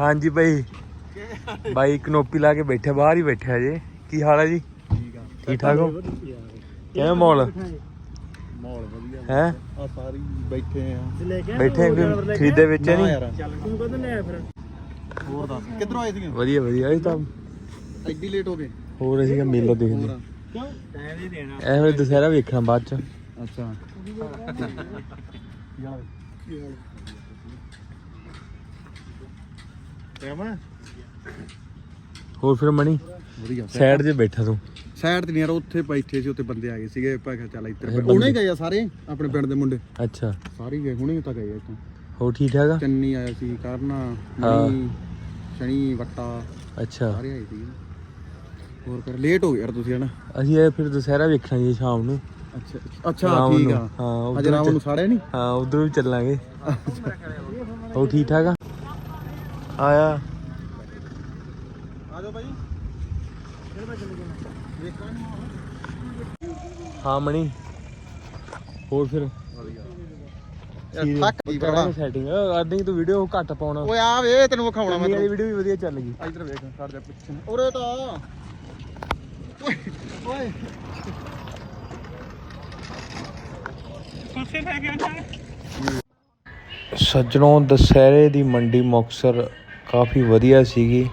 ਹਾਂਜੀ ਬਾਈ ਬਾਈ ਕਨੋਪੀ ਲਾ ਕੇ ਬੈਠਾ ਬਾਹਰ ਹੀ ਬੈਠਾ ਜੇ ਕੀ ਹਾਲ ਹੈ ਜੀ? ਠੀਕ ਆ। ਠੀਕ ਠਾਕ ਹੋ? ਕਿਵੇਂ ਮੌਲ ਮਾਹੌਲ ਵਧੀਆ। ਹੈ? ਆ ਸਾਰੀ ਬੈਠੇ ਆ। ਬੈਠੇ ਕੋਈ ਖਰੀਦੇ ਵਿੱਚ ਨਾ ਨਹੀਂ? ਯਾਰ। ਤੂੰ ਕਦੋਂ ਲੈ ਫਿਰ? ਹੋਰ ਦੱਸ ਕਿੱਧਰੋਂ ਆਏ ਸੀਗੇ? ਵਧੀਆ ਵਧੀਆ ਇਹ ਤਾਂ ਐਡੀ ਲੇਟ ਹੋ ਗਏ। ਹੋਰ ਅਸੀਂ ਮੇਲਾ ਦੇਖਦੇ ਕਿਉਂ? ਟਾਈਮ ਨਹੀਂ ਦੇਣਾ। ਵੇਲੇ ਦੁਸਹਿਰਾ ਵੇਖਣਾ ਬਾਅਦ ਚ। ਅੱਛਾ। ਕਿਵੇਂ ਹੋਰ ਫਿਰ ਮਣੀ? ਵਧੀਆ ਸਾਈਡ 'ਤੇ ਬੈਠਾ ਤੂੰ। ਸਾਈਡ ਤੇ ਨਹੀਂ ਯਾਰ ਉੱਥੇ ਬੈਠੇ ਸੀ ਉੱਥੇ ਬੰਦੇ ਆ ਗਏ ਸੀਗੇ। ਆਪਾਂ ਕਿਹਾ ਚੱਲ ਇੱਧਰ ਉਹਨੇ। ਗਏ ਆ ਸਾਰੇ ਆਪਣੇ ਪਿੰਡ ਦੇ ਮੁੰਡੇ। ਅੱਛਾ। ਸਾਰੇ ਹੀ ਗਏ ਹੁਣੇ ਤਾਂ ਗਏ ਇੱਥੋਂ। ਹੋਰ ਠੀਕ ਠਾਕ ਆ? ਚੰਨੀ ਆਇਆ ਸੀ ਕਰਨਾ ਹਾਂ। ਮਣੀ ਸ਼ਨੀ ਵੱਟਾ। ਅੱਛਾ। ਸਾਰੇ ਆਏ ਸੀ ਹੋਰ ਕਰ ਲੇਟ ਹੋ ਗਏ ਯਾਰ ਤੁਸੀਂ ਹਨਾ? ਅਸੀਂ ਇਹ ਫਿਰ ਦੁਸਹਿਰਾ ਵੇਖਣਾ ਜੀ ਸ਼ਾਮ ਨੂੰ। ਅੱਛਾ ਅੱਛਾ ਠੀਕ। ਆ। ਹਾਂ, ਅਜੇ ਨੂੰ ਸਾੜਿਆ ਨਹੀਂ ਹਾਂ ਉਧਰ ਵੀ ਚੱਲਾਂਗੇ। ਹੋਰ ਠੀਕ ਠਾਕ ਆ? ਆਇਆ। ਆ ਜਾਓ ਭਾਈ ਹਾਂ ਮਣੀ। ਹੋਰ ਫਿਰ? ਥੱਕ ਗਈ ਭਰਾ ਸੈਟਿੰਗ ਅਰਧੀ ਤੂੰ ਵੀਡੀਓ ਘੱਟ ਪਾਉਣਾ। ਓਏ ਆ ਵੇ ਤੈਨੂੰ ਵਿਖਾਉਣਾ ਮੈਂ ਮੇਰੀ ਤੈਨੂੰ। ਵੀਡੀਓ ਵੀ ਵਧੀਆ ਚੱਲ ਗਈ। ਇੱਧਰ ਵੇਖ ਛੱਡ ਜਾ ਪਿੱਛੇ। ਨੂੰ। ਉਰੇ ਤਾਂ ਆ। ਓਏ ਓਏ। ਕੁਰਸੀ ਲੈ ਕੇ ਆਣਾ ਸੱਜਣੋਂ ਦਸਹਿਰੇ ਦੀ ਮੰਡੀ ਮੁਕਤਸਰ ਕਾਫੀ ਵਧੀਆ ਸੀਗੀ।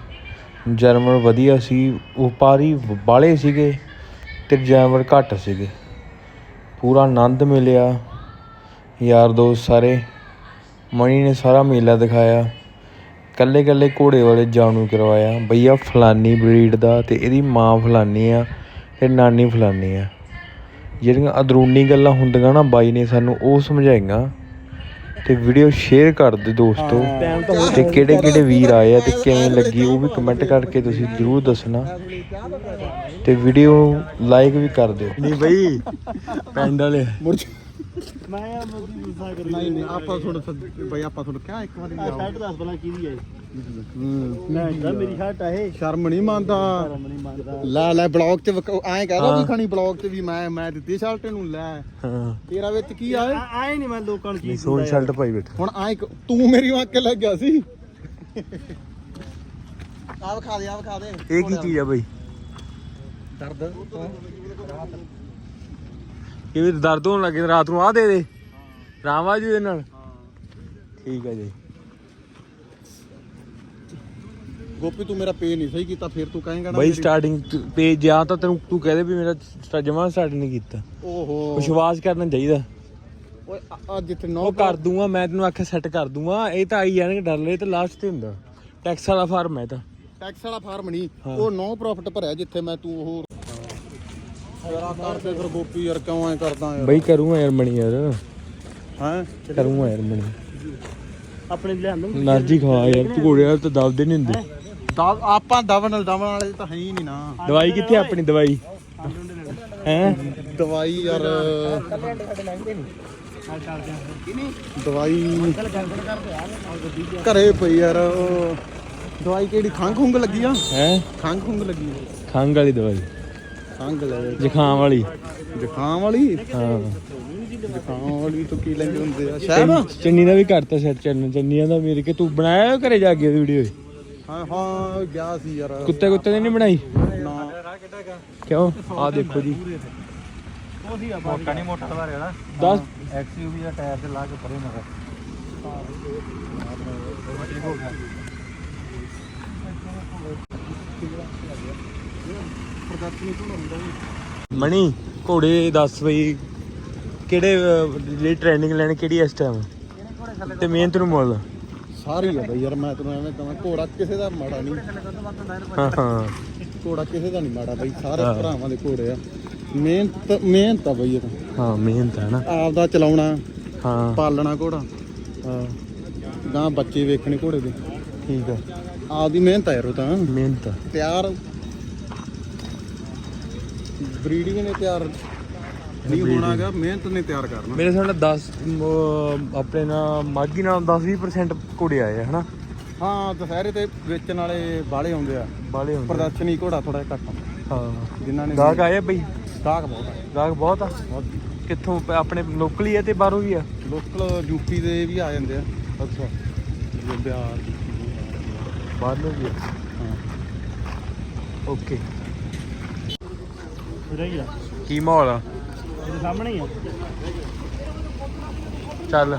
ਜਾਨਵਰ ਵਧੀਆ ਸੀ। ਵਪਾਰੀ ਬਾਹਲੇ ਸੀਗੇ ਅਤੇ ਜਾਨਵਰ ਘੱਟ ਸੀਗੇ। ਪੂਰਾ ਆਨੰਦ ਮਿਲਿਆ। ਯਾਰ ਦੋਸਤ ਸਾਰੇ ਮਣੀ ਨੇ ਸਾਰਾ ਮੇਲਾ ਦਿਖਾਇਆ। ਇਕੱਲੇ ਇਕੱਲੇ ਘੋੜੇ ਵਾਲੇ ਜਾਣੂ ਕਰਵਾਇਆ। ਬਈਆ ਫਲਾਨੀ ਬਰੀਡ ਦਾ ਅਤੇ ਇਹਦੀ ਮਾਂ ਫਲਾਨੀ ਆ ਅਤੇ ਨਾਨੀ ਫਲਾਨੀ ਆ। ਜਿਹੜੀਆਂ ਅੰਦਰੂਨੀ ਗੱਲਾਂ ਹੁੰਦੀਆਂ ਨਾ ਬਾਈ ਨੇ ਸਾਨੂੰ ਉਹ ਸਮਝਾਈਆਂ। ਤੇ ਵੀਡੀਓ ਸ਼ੇਅਰ ਕਰ ਦਿਓ ਦੋਸਤੋ ਤੇ ਕਿਹੜੇ ਕਿਹੜੇ ਵੀਰ ਆਏ ਆ ਤੇ ਕਿਵੇਂ ਲੱਗੀ ਉਹ ਵੀ ਕਮੈਂਟ ਕਰਕੇ ਤੁਸੀਂ ਜਰੂਰ ਦੱਸਣਾ। ਤੇ ਵੀਡੀਓ ਲਾਈਕ ਵੀ ਕਰ ਦਿਓ। ਨਹੀਂ ਬਈ ਪਿੰਡ ਵਾਲੇ। ਮੈਂ ਆ ਮੋਦੀ ਗੁੱਸਾ ਕਰੀ ਨਹੀਂ ਨਹੀਂ ਆਪਾਂ ਤੁਹਾਨੂੰ ਬਈ ਆਪਾਂ ਤੁਹਾਨੂੰ ਕਿਹਾ ਇੱਕ ਵਾਰੀ ਸ਼ਰਟ ਦੱਸ ਬਲਾ ਕਿਹਦੀ ਹੂੰ ਮੈਂ ਕਿਹਾ ਮੇਰੀ ਸ਼ਰਟ ਆ ਇਹ। ਸ਼ਰਮ ਨਹੀਂ ਮੰਨਦਾ। ਸ਼ਰਮ ਨਹੀਂ ਮੰਨਦਾ। ਲੈ ਲੈ ਬਲੌਗ ਚ ਵਿਖ- ਐਂ ਕਹਦਾ ਹਾਂ। ਵੀ ਖਣੀ ਬਲੌਗ ਚ ਵੀ ਮੈਂ ਮੈਂ ਦਿੱਤੀ ਸ਼ਰਟ ਨੂੰ ਲੈ। ਹਾਂ। ਤੇਰਾ ਵਿੱਚ ਕੀ ਆਏ ਆਏ ਨਹੀਂ ਮੈਂ ਲੋਕਾਂ ਨੂੰ ਨਹੀਂ ਚੀਜ਼ ਸੋਨ ਸ਼ਰਟ ਪਾਈ ਬੈਠਾ। ਹੁਣ ਐਂ ਕ- ਤੂੰ ਮੇਰੀ ਅੱਖ ਕੇ ਲੱਗ ਗਿਆ ਸੀ। ਆ ਵਿਖਾ ਦੇ ਆ ਵਿਖਾ ਦੇ। ਇਹ ਕੀ ਚੀਜ਼ ਆ ਬਈ? ਦਰਦ। ਇਹ ਵੀ ਦਰਦ ਹੋਣ ਲੱਗੇ ਰਾਤ ਨੂੰ ਆ ਦੇ ਦੇ। ਰਾਮਾ ਜੀ ਦੇ ਨਾਲ। ਠੀਕ ਹੈ ਜੀ। ਗੋਪੀ ਤੂੰ ਮੇਰਾ ਪੇ ਨਹੀਂ ਸਹੀ ਕੀਤਾ ਫੇਰ ਤੂੰ ਕਹੇਂਗਾ ਨਾ ਬਈ ਸਟਾਰਟਿੰਗ ਤੇ ਜਾਂ ਤਾਂ ਤੈਨੂੰ ਤੂੰ ਕਹਦੇ ਵੀ ਮੇਰਾ ਜਮਾ ਸਟਾਰਟ ਨਹੀਂ ਕੀਤਾ। ਓਹੋ। ਵਿਸ਼ਵਾਸ ਕਰਨਾ ਚਾਹੀਦਾ। ਓਏ ਆ ਜਿੱਥੇ ਨੌ ਕਰ ਦੂੰਗਾ ਮੈਂ ਤੈਨੂੰ ਆਖਿਆ ਸੈੱਟ ਕਰ ਦੂੰਗਾ। ਇਹ ਤਾਂ ਆਈ ਜਾਣਗੇ ਡਰ ਲੈ ਤੇ ਲਾਸਟ ਤੇ ਹੁੰਦਾ। ਟੈਕਸ ਵਾਲਾ ਫਾਰਮ ਹੈ ਤਾਂ। ਟੈਕਸ ਵਾਲਾ ਫਾਰਮ ਨਹੀਂ ਉਹ ਨੌ ਪ੍ਰੋਫਿਟ ਭਰਿਆ ਜਿੱਥੇ ਮੈਂ ਤੂੰ ਉਹ ਯਾਰਾ ਕਰਦੇ ਫਿਰ ਗੋਪੀ ਯਾਰ ਕਿਉਂ ਐ ਕਰਦਾ ਯਾਰ? ਬਈ ਕਰੂੰਗਾ ਯਾਰ ਮਣੀ ਯਾਰ। ਹੈ? ਕਰੂੰਗਾ ਯਾਰ ਮਣੀ। ਆਪਣੇ ਲਿਆਂਦਾ। ਨਰਜੀ ਖਵਾ ਯਾਰ ਪਕੌੜੇ ਯਾਰ ਤਾਂ ਦਬਦੇ ਨਹੀਂ ਹੁੰਦੇ। ਆਪਾਂ ਦਵਨ ਦਵਨ ਵਾਲੇ ਤਾਂ ਹੈ ਹੀ ਨਹੀਂ ਨਾ। ਦਵਾਈ ਕਿੱਥੇ ਆ ਆਪਣੀ ਦਵਾਈ? ਹੈ? ਦਵਾਈ ਯਾਰ ਦਵਾਈ ਘਰੇ ਪਈ ਯਾਰ ਉਹ ਦਵਾਈ ਕਿਹੜੀ ਖੰਘ ਖੁੰਗ ਲੱਗੀ ਆ? ਹੈ? ਖੰਘ ਖੁੰਗ ਲੱਗੀ ਆ। ਖੰਗ ਵਾਲੀ ਦਵਾਈ। ਖੰਘ ਲੈ ਜ਼ੁਕਾਮ ਵਾਲੀ। ਜ਼ੁਕਾਮ ਵਾਲੀ? ਹਾਂ। ਜ਼ੁਕਾਮ ਵਾਲੀ ਤੋਂ ਕੀ ਲੈਂਦੇ ਹੁੰਦੇ ਆ? ਸ਼ਾਇਦ ਚੰਨੀ ਦਾ ਵੀ ਕਰਤਾ ਸੈੱਟ ਚੰਨ ਚੰਨੀਆਂ ਦਾ ਮੇਰੇ ਕੇ ਤੂੰ ਬਣਾਇਆ ਘਰੇ ਜਾ ਕੇ ਵੀਡੀਓ ਹਾਂ ਹਾਂ ਗਿਆ ਸੀ ਯਾਰ। ਕੁੱਤੇ ਕੁੱਤੇ ਨਹੀਂ ਬਣਾਈ? ਨਾ। ਕਿਉਂ? ਆ ਦੇਖੋ ਜੀ। ਮੋਟਾ ਨਹੀਂ ਮੋਟਾ ਦਾ ਰਿਹਾ 10 ਐਕਸਯੂਵੀ ਦਾ ਟਾਇਰ ਤੇ ਲਾ ਕੇ ਪਰੇ ਮਗਰ ਮਣੀ ਘੋੜੇ ਦੱਸ ਬਈ ਕਿਹੜੇ ਜਿਹੜੀ ਟ੍ਰੇਨਿੰਗ ਲੈਣੀ ਕਿਹੜੀ ਇਸ ਟਾਈਮ ਤੇ ਮਿਹਨਤ ਨੂੰ ਮੁੱਲ? ਸਾਰੀ ਆ ਬਈ ਯਾਰ ਮੈਂ ਤੈਨੂੰ ਐਵੇਂ ਕਹਾਂ ਘੋੜਾ ਕਿਸੇ ਦਾ ਮਾੜਾ ਨਹੀਂ। ਹਾਂ ਹਾਂ। ਘੋੜਾ ਕਿਸੇ ਦਾ ਨਹੀਂ ਮਾੜਾ ਬਈ ਸਾਰੇ। ਭਰਾਵਾਂ ਦੇ ਘੋੜੇ ਆ। ਮਿਹਨਤ ਮਿਹਨਤ ਆ ਬਈ ਇਹ ਤਾਂ। ਹਾਂ ਮਿਹਨਤ ਹੈ ਨਾ। ਆਪਦਾ ਚਲਾਉਣਾ ਹਾਂ। ਪਾਲਣਾ ਘੋੜਾ। ਹਾਂ। ਗਾਂ ਬੱਚੇ ਵੇਖਣੇ ਘੋੜੇ ਦੇ। ਠੀਕ ਆ। ਆਪਦੀ ਮਿਹਨਤ ਆ ਯਾਰ ਉਹ ਤਾਂ। ਮਿਹਨਤ। ਤਿਆਰ। ਬਰੀਡਿੰਗ ਨੇ ਤਿਆਰ। ਨਹੀਂ ਹੋਣਾਗਾ ਮਿਹਨਤ ਨੇ ਤਿਆਰ ਕਰਨਾ। ਮੇਰੇ ਸਾਹਮਣੇ 10 ਅਹ, ਆਪਣੇ ਨਾਲ ਮਾਗੀ ਨਾਲ 10-20% ਘੋੜੇ ਆਏ ਆ ਹਨਾ? ਹਾਂ ਦੁਸਹਿਰੇ ਤੇ ਵੇਚਣ ਵਾਲੇ ਬਾਲੇ ਆਉਂਦੇ ਆ। ਬਾਲੇ ਹੁੰਦੇ ਪ੍ਰਦਰਸ਼ਨੀ ਘੋੜਾ ਥੋੜਾ ਘੱਟ ਆ, ਹਾਂ। ਜਿਨ੍ਹਾਂ ਨੇ ਗਾਹਕ ਆਏ ਆ ਬਈ? ਗਾਹਕ ਬਹੁਤ ਆ ਗਾਹਕ ਬਹੁਤ ਆ? ਕਿੱਥੋਂ ਪ- ਆਪਣੇ ਲੋਕਲ ਹੀ ਆ ਤੇ ਬਾਹਰੋਂ ਵੀ ਆ? ਲੋਕਲ ਯੂਪੀ ਦੇ ਵੀ ਆ ਜਾਂਦੇ ਆ। ਅੱਛਾ। ਜੋ ਬਿਹਾਰ ਬਾਹਰ ਨੂੰ ਵੀ ਹਾਂ। ਓਕੇ। ਰਹੀ ਆ। ਕੀ ਮਾਹੌਲ ਆ? ਇਹਦੇ ਸਾਹਮਣੇ ਹੀ ਆ। ਚੱਲ।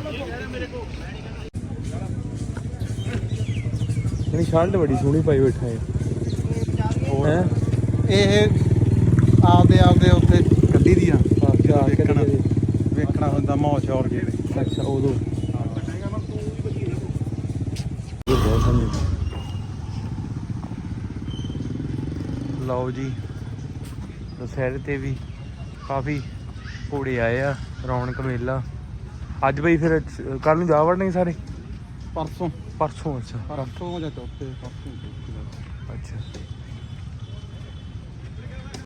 ਇਹ ਸ਼ਰਟ ਬੜੀ ਸੋਹਣੀ ਪਾਈ ਬੈਠਾ ਹੈ ਹੈ? ਇਹ ਆਪਦੇ ਆਪਦੇ ਉੱਥੇ ਕੱਢੀ ਦੀਆਂ ਵੇਖਣਾ ਹੁੰਦਾ ਮਾਹੌਲ ਸ਼ੌਰ ਕੇ। ਅੱਛਾ ਉਦੋਂ। ਲਓ ਜੀ ਦੁਸਹਿਰੇ ਤੇ ਵੀ ਕਾਫੀ ਘੋੜੇ ਆਏ ਆ ਰੌਣਕ ਮੇਲਾ। ਅੱਜ ਬਈ ਫਿਰ ਕੱਲ ਨੂੰ ਜਾ ਵੜਨੇ ਸਾਰੇ? ਪਰਸੋਂ। ਪਰਸੋਂ ਅੱਛਾ। ਪਰਸੋਂ ਜਾਂ ਚੌਥੇ ਪਰਸੋਂ ਅੱਛਾ।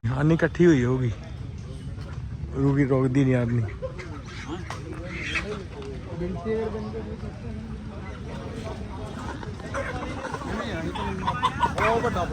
ਹਾਨੀ ਇਕੱਠੀ ਹੋਈ ਹੋਗੀ ਰੁਕੀ ਰੋਕਦੀ ਨਹੀਂ ਆਦਮੀ। ਉਹ ਵੱਡਾ